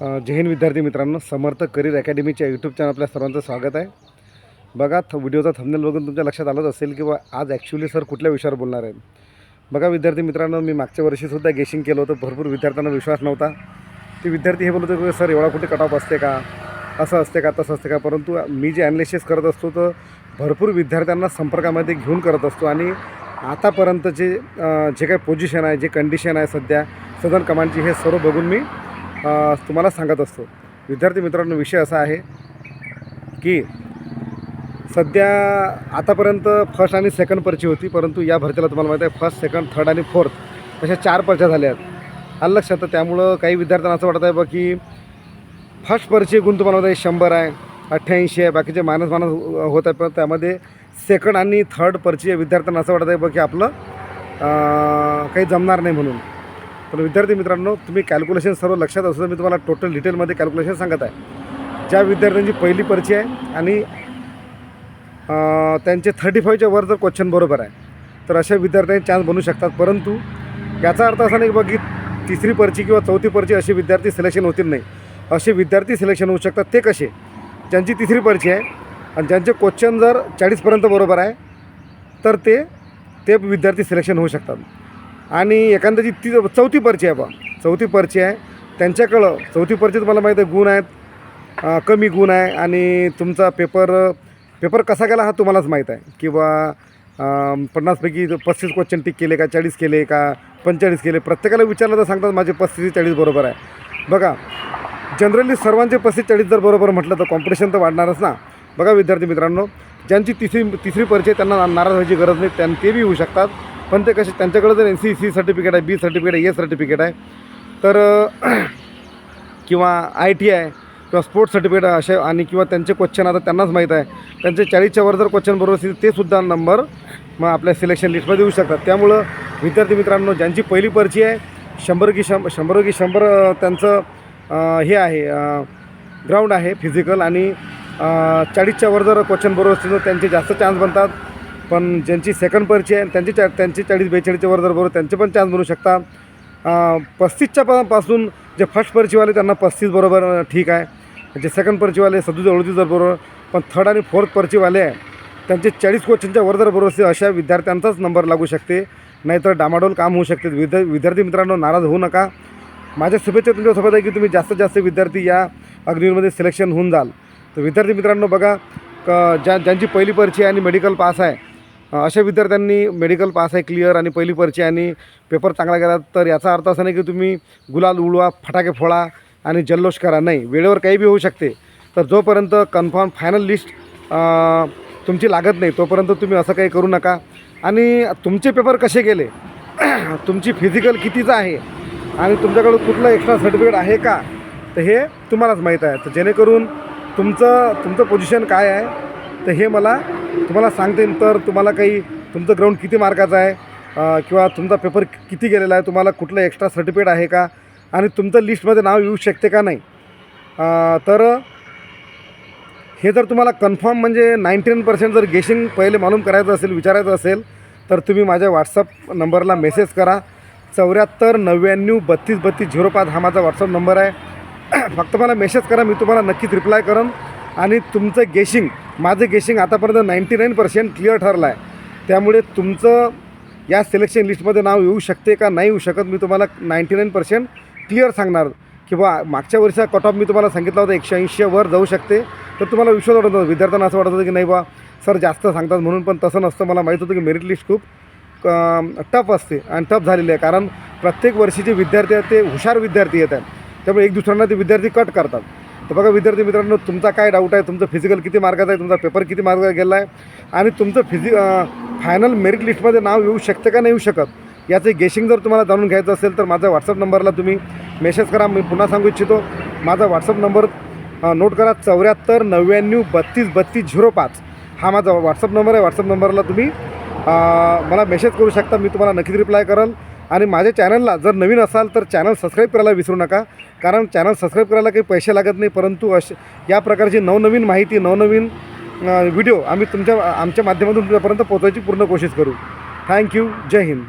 जैन विद्यार्थी मित्रांनो समर्थ करिअर अकॅडमीच्या यूट्यूब चॅनल आपल्या सर्वांचं स्वागत आहे. बघा थ व्हिडिओचा थंबनेल बघून तुमच्या लक्षात आलंच असेल की आज ॲक्च्युली सर कुठल्या विषयावर बोलणार आहेत? बघा विद्यार्थी मित्रांनो मी मागच्या वर्षीसुद्धा गेशिंग केलं होतं भरपूर विद्यार्थ्यांना विश्वास नव्हता. ते विद्यार्थी हे बोलत होते की सर एवढा कुठे कट ऑफ असते का? असं असते का तसं असते का? परंतु मी जे ॲनालिसिस करत असतो तर भरपूर विद्यार्थ्यांना संपर्कामध्ये घेऊन करत असतो. आणि आतापर्यंतचे जे जे काही पोझिशन आहे जे कंडिशन आहे सध्या सदन कमांडची हे सर्व बघून मी तुम्हाला सांगत असतो. विद्यार्थी मित्रांनो विषय असा आहे की सध्या आतापर्यंत फर्स्ट आणि सेकंड पर्ची होती परंतु या भरतीला तुम्हाला माहीत आहे फर्स्ट सेकंड थर्ड आणि फोर्थ अशा चार पर्च्या झाल्या आहेत. आलं लक्षात? तर त्यामुळं काही विद्यार्थ्यांना असं वाटत आहे बघ की फर्स्ट पर्ची गुण तुम्हाला माहिती आहे शंभर आहे अठ्ठ्याऐंशी आहे बाकीचे मायनस मायनस होत आहे पण त्यामध्ये सेकंड आणि थर्ड पर्ची विद्यार्थ्यांना असं वाटत आहे बघ की आपलं काही जमणार नाही म्हणून. तर विद्यार्थी मित्रांनो तुम्ही कॅल्क्युलेशन सर्व लक्षात असं मी तुम्हाला टोटल डिटेलमध्ये कॅल्क्युलेशन सांगत आहे. ज्या विद्यार्थ्यांची पहिली पर्ची आहे आणि त्यांचे थर्टी फाईव्हच्या वर जर क्वेश्चन बरोबर आहे तर अशा विद्यार्थ्यांचे चान्स बनू शकतात. परंतु याचा अर्थ असा नाही बघ की तिसरी पर्ची किंवा चौथी पर्ची असे विद्यार्थी सिलेक्शन होतील नाही. असे विद्यार्थी सिलेक्शन होऊ शकतात. ते कसे? ज्यांची तिसरी पर्ची आहे आणि ज्यांचे क्वेश्चन जर चाळीसपर्यंत बरोबर आहे तर ते ते विद्यार्थी सिलेक्शन होऊ शकतात. आणि एखाद्याची ती चौथी पर्ची आहे बा. चौथी पर्ची आहे. त्यांच्याकडं चौथी पर्ची तुम्हाला माहीत आहे गुण आहेत. कमी गुण आहे. आणि तुमचा पेपर पेपर कसा गेला हा तुम्हालाच माहीत आहे. किंवा पन्नासपैकी पस्तीस क्वेश्चन टिक केले का चाळीस केले का पंचेचाळीस केले. प्रत्येकाला विचारलं तर सांगतात माझे पस्तीस चाळीस बरोबर आहे. बघा जनरली सर्वांचे पस्तीस चाळीस जर बरोबर म्हटलं तर कॉम्पिटिशन तर वाढणारच ना. बघा विद्यार्थी मित्रांनो ज्यांची तिसरी तिसरी परिचय त्यांना नाराज व्हायची गरज नाही. त्यां ते बी होऊ शकतात. पण ते कसे त्यांच्याकडे जर एन सी सी सर्टिफिकेट आहे बी सर्टिफिकेट आहे ए सर्टिफिकेट आहे तर किंवा आय टी आहे किंवा स्पोर्ट्स सर्टिफिकेट असे आणि किंवा त्यांचे क्वेश्चन आता त्यांनाच माहीत आहे त्यांचे चाळीसच्या वर जर क्वेश्चन बरोबर असतील ते सुद्धा नंबर मग आपल्या सिलेक्शन लिस्टमध्ये येऊ शकतात. त्यामुळं विद्यार्थी मित्रांनो ज्यांची पहिली पर्ची आहे शंभर की शंभर शंभर की शंभर त्यांचं हे आहे ग्राउंड आहे फिजिकल आणि चाळीसच्या वर जर क्वेश्चन बरोबर असतील तर त्यांचे जास्त चान्स बनतात. पण ज्यांची सेकंड पर्ची आहे त्यांची चा त्यांची चाळीस बेचाळीसच्या वर जर बरोबर त्यांचे पण चान्स बनू शकता. पस्तीसच्या प पासून जे फर्स्ट पर्चीवाले त्यांना पस्तीस बरोबर ठीक आहे. जे सेकंड पर्चीवाले सदुस अडतीस जर बरोबर पण थर्ड आणि फोर्थ पर्चीवाले आहे त्यांचे चाळीस क्वेश्चनच्या वर जर बरोबर अशा विद्यार्थ्यांचाच नंबर लागू शकते. नाहीतर डामाडोल काम होऊ शकते. विद्या विद्यार्थी मित्रांनो नाराज होऊ नका. माझ्या शुभेच्छा तुमच्यासोबत आहे की तुम्ही जास्तीत जास्त विद्यार्थी या अग्निवीरमध्ये सिलेक्शन होऊन जाल. तर विद्यार्थी मित्रांनो बघा क ज्या ज्यांची पहिली पर्ची आहे आणि मेडिकल पास आहे अशा विद्यार्थ्यांनी मेडिकल पास आहे क्लिअर आणि पहिली पर्ची आणि पेपर चांगला गेला तर याचा अर्थ असा नाही की तुम्ही गुलाल उडवा फटाके फोडा आणि जल्लोष करा. नाही वेळेवर काही बी होऊ शकते. तर जोपर्यंत कन्फर्म फायनल लिस्ट तुमची लागत नाही तोपर्यंत तुम्ही असं काही करू नका. आणि तुमचे पेपर कसे गेले? तुमची फिजिकल कितीचं आहे? आणि तुमच्याकडं कुठलं एक्स्ट्रा सर्टिफिकेट आहे का? तर हे तुम्हालाच माहीत आहे. तर जेणेकरून तुमचं तुमचं पोझिशन काय आहे? तर हे मला तुम्हाला सांगता येईल तर तुम्हाला काही तुमचं ग्राउंड किती मार्काचं आहे किंवा तुमचा पेपर किती गेलेला आहे तुम्हाला कुठलं एक्स्ट्रा सर्टिफिकेट आहे का आणि तुमचं लिस्टमध्ये नाव येऊ शकते का नाही? तर हे जर तुम्हाला कन्फर्म म्हणजे नाईंटी नाईन पर्सेंट जर गेशिंग पहिले मालूम करायचं असेल विचारायचं असेल तर तुम्ही माझ्या व्हॉट्सअप नंबरला मेसेज करा. चौऱ्याहत्तर नव्याण्णव बत्तीस बत्तीस झिरो पाच हा माझा व्हॉट्सअप नंबर आहे. फक्त मला मेसेज करा मी तुम्हाला नक्कीच रिप्लाय करेन. आणि तुमचं गेशिंग माझं गेशिंग आतापर्यंत नाईंटी नाईन पर्सेंट क्लिअर ठरलं आहे त्यामुळे तुमचं या सिलेक्शन लिस्टमध्ये नाव येऊ शकते का नाही येऊ शकत मी तुम्हाला नाईंटी नाईन पर्सेंट क्लिअर सांगणार. किंवा मागच्या वर्षीचा कट ऑफ मी तुम्हाला सांगितला होता एकशे ऐंशीवर जाऊ शकते. तर तुम्हाला विश्वास वाटत होता विद्यार्थ्यांना असं वाटत होतं की नाही बा सर जास्त सांगतात म्हणून पण तसं नसतं. मला माहीत होतं की मेरिट लिस्ट खूप टफ असते आणि टफ झालेली आहे. कारण प्रत्येक वर्षी जे विद्यार्थी आहेत ते हुशार विद्यार्थी येत आहेत त्यामुळे एक दुसऱ्यांना ते विद्यार्थी कट करतात. तर बघा विद्यार्थी मित्रांनो तुमचा काय डाऊट आहे? तुमचं फिजिकल किती मार्काचं आहे? तुमचा पेपर किती मार्काचा गेला आहे आणि तुमचं फिजि फायनल मेरिट लिस्टमध्ये नाव येऊ शकते का? नाही येऊ शकत. याचं गेशिंग जर तुम्हाला जाणून घ्यायचं असेल तर माझ्या व्हॉट्सअप नंबरला तुम्ही मेसेज करा. मी पुन्हा सांगू इच्छितो. माझा व्हॉट्सअप नंबर नोट करा. चौऱ्याहत्तर नव्याण्णव बत्तीस बत्तीस झिरो पाच. हा माझा व्हॉट्सअप नंबर आहे. व्हॉट्सअप नंबरला तुम्ही मला मेसेज करू शकता मी तुम्हाला नक्कीच रिप्लाय करेल. आणि माझ्या चॅनलला जर नवीन असाल तर चॅनल सबस्क्राईब करायला विसरू नका. कारण चॅनल सबस्क्राईब करायला काही पैसे लागत नाही परंतु अश या प्रकारची नवनवीन माहिती नवनवीन व्हिडिओ आम्ही तुमच्या आमच्या माध्यमातून तुमच्यापर्यंत पोहोचायची पूर्ण कोशिश करू. थँक्यू जय हिंद.